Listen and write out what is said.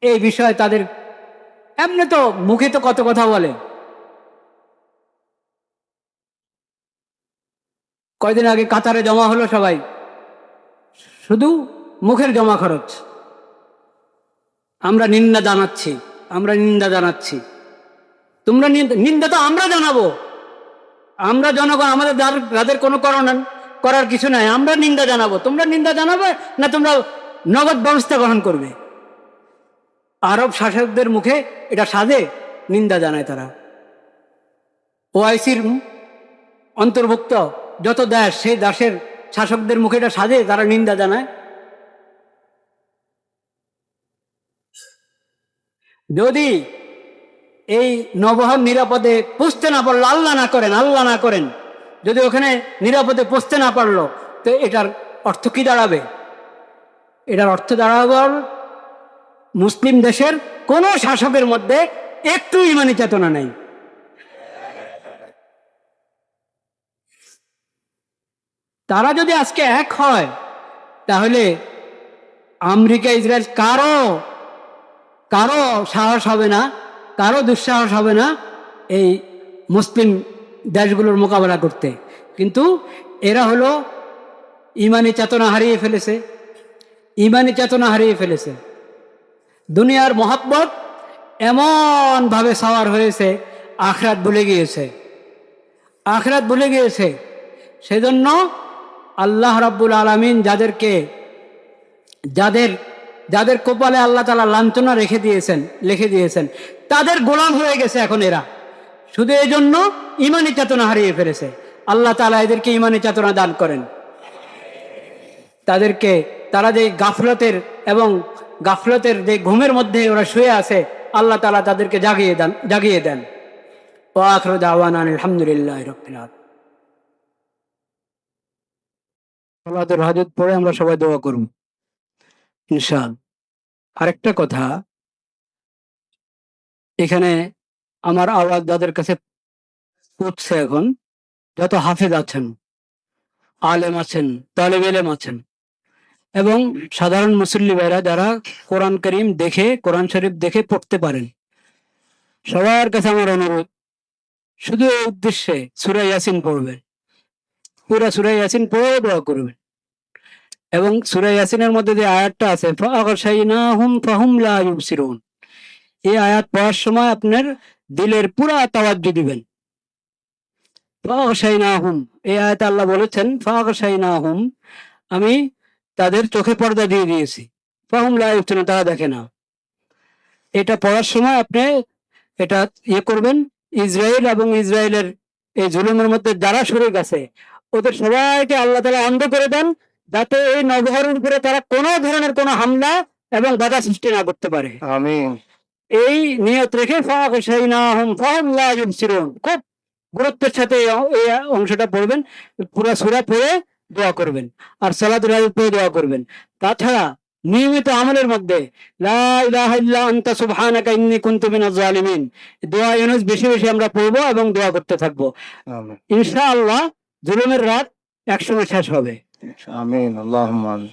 এই বিষয়ে তাদের এমনি তো মুখে তো কত কথা বলে। কয়দিন আগে কাতারে জমা হলো সবাই। শুধু মুখের জমা খরচ। আমরা নিন্দা জানাচ্ছি, আমরা নিন্দা জানাচ্ছি। তোমরা নিন্দা- তো আমরা জানাব। আমরা জনগণ, আমাদের যাদের কোনো করণ, করার কিছু নাই, আমরা নিন্দা জানাব। তোমরা নিন্দা জানাবে না তোমরা নগদ ব্যবস্থা গ্রহণ করবে। আরব শাসকদের মুখে এটা সাজে, নিন্দা জানায় তারা। ওআইসির অন্তর্ভুক্ত যত দেশ, সেই দেশের শাসকদের মুখে এটা সাজে, তারা নিন্দা জানায়। যদি এই নবহর নিরাপদে পুষতে না পারল, আল্লাহ না করেন, আল্লাহ না করেন, যদি ওখানে নিরাপদে পুষতে না পারল, তো এটার অর্থ কি দাঁড়াবে? এটার অর্থ দাঁড়াবে মুসলিম দেশের কোনো শাসকের মধ্যে একটু ইমানি চেতনা নেই। তারা যদি আজকে এক হয়, তাহলে আমেরিকা, ইসরায়েল কারও কারও সাহস হবে না, কারও দুঃসাহস হবে না এই মুসলিম দেশগুলোর মোকাবেলা করতে। কিন্তু এরা হলো ইমানি চেতনা হারিয়ে ফেলেছে, ইমানি চেতনা হারিয়ে ফেলেছে। দুনিয়ার মহাব্বত এমনভাবে সাওয়ার হয়েছে, আখরাত ভুলে গিয়েছে। আখরাত ভুলে গিয়েছে। সেজন্য আল্লাহ রাব্বুল আলমিন যাদেরকে, যাদের যাদের কপালে আল্লাহ তালা লাঞ্ছনা রেখে দিয়েছেন, লিখে দিয়েছেন, তাদের গোলাম হয়ে গেছে এখন এরা। শুধু এই জন্য ইমানি চেতনা হারিয়ে ফেলেছে। আল্লাহ তালা এদেরকে ইমানি চেতনা দান করেন। তাদেরকে, তারা যে গাফলতের এবং গাফলতের যে ঘুমের মধ্যে ওরা শুয়ে আছে, আল্লাহ তালা তাদেরকে জাগিয়ে দেন জাগিয়ে দেন। ও আখর দাওয়ান আলহামদুলিল্লাহ রবিনাথ সালাতের হাজত পড়ে আমরা সবাই দোয়া করব ইনশাল আরেকটা কথা, এখানে আমার আওয়াজ যাদের কাছে পড়ছে এখন, যত হাফেজ আছেন, আলেম আছেন, তালেব এলেম আছেন এবং সাধারণ মুসল্লি ভাইরা যারা কোরআন করিম দেখে, কোরআন শরীফ দেখে পড়তে পারেন। সবার কাছে আমার অনুরোধ, শুধু এই উদ্দেশ্যে সুরা ইয়াসিন পড়বেন। পুরা সুরা ইয়াসিন পড়ে দোয়া করবেন। এবং সুরা ইয়াসিনের মধ্যে যে আয়াতটা আছে এই আয়াত পড়ার সময় আপনার দিলের পুরা তাওয়াজ্জু দিবেন। এই আয়াত আল্লাহ বলেছেন, ফাগশাইনাহুম আমি তাদের চোখে পর্দা দিয়ে দিয়েছি। ফাহুম লা ইউবসিরুন তারা দেখে না। এটা পড়ার সময় আপনি এটা ইয়ে করবেন ইসরায়েল এবং ইসরায়েলের এই জুলুমের মধ্যে যারা শরীর গেছে ওদের সবাইকে আল্লাহ তালা অন্ধ করে দেন যাতে এই নগরের উপরে তারা কোনো ধরনের কোনো হামলা এবং বাধা সৃষ্টি না করতে পারে। আমিন। এই নিয়ত রেখে খুব গুরুত্বের সাথে এই অংশটা পড়বেন। পুরো সুরা পড়ে দোয়া করবেন। আর আলাইহি পড়ে দোয়া করবেন। তাছাড়া নিয়মিত আমলের মধ্যে লা ইলাহা ইল্লা আনতা সুবহানাকা ইন্নী কুনতু মিনাজ জালিমিন। দোয়া ইউনুস বেশি বেশি আমরা পড়ব এবং দোয়া করতে থাকব। ইনশা ইনশাআল্লাহ জুলুমের রাত একসময় শেষ হবে। আমিন। আল্লাহুম্মা আমিন।